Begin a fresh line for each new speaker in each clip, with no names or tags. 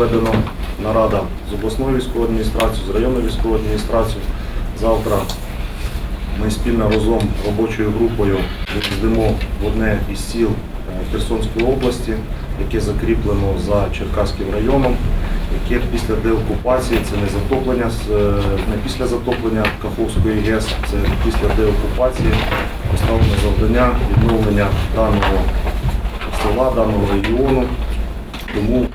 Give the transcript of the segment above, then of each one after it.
Введено нарада з обласною військовою адміністрацією, з районною військовою адміністрацією. Завтра ми спільно разом робочою групою їздимо в одне із сіл е, Херсонської області, яке закріплено за Черкаським районом, яке після деокупації, це не затоплення, е, не після затоплення Каховської ГЕС, це після деокупації поставлено завдання відновлення даного села, даного регіону. Тому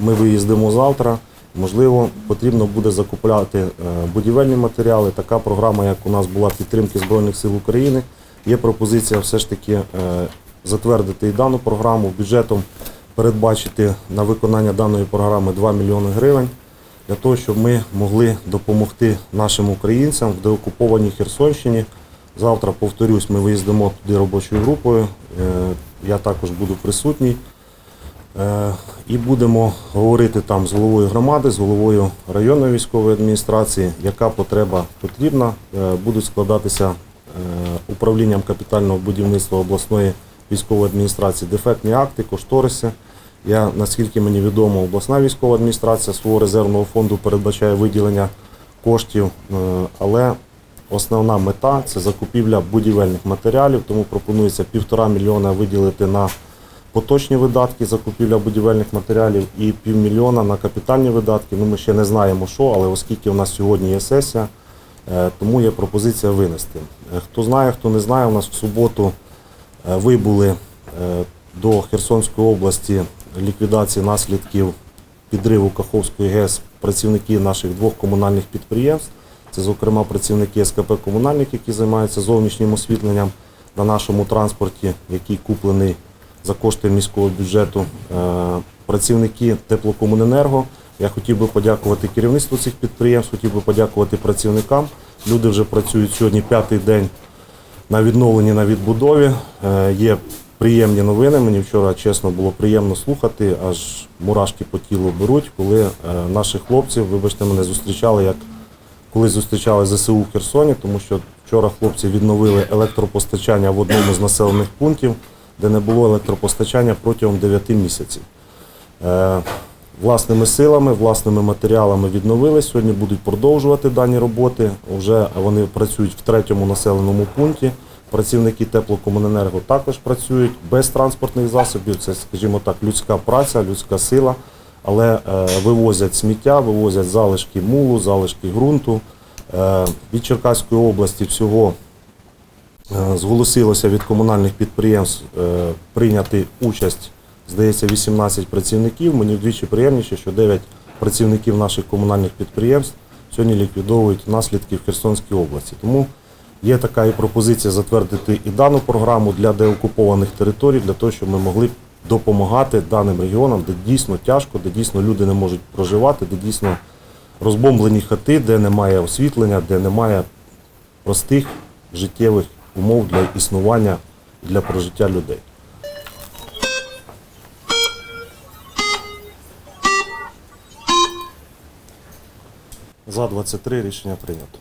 ми виїздимо завтра. Можливо, потрібно буде закупляти е, будівельні матеріали. Така програма, як у нас була підтримки Збройних сил України. Є пропозиція все ж таки е, затвердити і дану програму бюджетом передбачити на виконання даної програми 2 мільйони гривень для того, щоб ми могли допомогти нашим українцям в деокупованій Херсонщині. Завтра, повторюсь, ми виїздимо туди робочою групою. Е, Я також буду присутній. І будемо говорити там з головою громади, з головою районної військової адміністрації, яка потреба потрібна. Е, Будуть складатися е, управлінням капітального будівництва обласної військової адміністрації дефектні акти, кошториси. Я, наскільки мені відомо, обласна військова адміністрація свого резервного фонду передбачає виділення коштів, е, але основна мета це закупівля будівельних матеріалів, тому пропонується півтора мільйона виділити на поточні видатки, закупівля будівельних матеріалів і півмільйона на капітальні видатки. Ну, ми ще не знаємо, що, але оскільки у нас сьогодні є сесія, е, тому є пропозиція винести. Е, Хто знає, хто не знає, у нас в суботу е, вибули до Херсонської області ліквідації наслідків підриву Каховської ГЕС працівники наших двох комунальних підприємств. Це, зокрема, працівники СКП комунальник, які займаються зовнішнім освітленням на нашому транспорті, який куплений за кошти міського бюджету. Е, Працівники теплокомуненерго. Я хотів би подякувати керівництву цих підприємств, хотів би подякувати працівникам. Люди вже працюють сьогодні п'ятий день на відновленні на відбудові. Е, Є приємні новини. Мені вчора чесно було приємно слухати, аж мурашки по тілу беруть, коли е, наші хлопці, вибачте, мене зустрічали як коли зустрічали ЗСУ в Херсоні, тому що вчора хлопці відновили електропостачання в одному з населених пунктів, де не було електропостачання протягом 9 місяців. Е, Власними силами, власними матеріалами відновили. Сьогодні будуть продовжувати дані роботи. Вже вони працюють в третьому населеному пункті. Працівники теплокомуненерго також працюють без транспортних засобів. Це, скажімо так, людська праця, людська сила, але е, вивозять сміття, вивозять залишки мулу, залишки ґрунту. Е, від Черкаської області всього Зголосилося від комунальних підприємств е, прийняти участь, здається, 18 працівників. Мені вдвічі приємніше, що 9 працівників наших комунальних підприємств сьогодні ліквідовують наслідки в Херсонській області. Тому є така і пропозиція затвердити і дану програму для деокупованих територій, для того, щоб ми могли допомагати даним регіонам, де дійсно тяжко, де дійсно люди не можуть проживати, де дійсно розбомблені хати, де немає освітлення, де немає простих життєвих умов для існування для прожиття людей. За 23 рішення прийнято.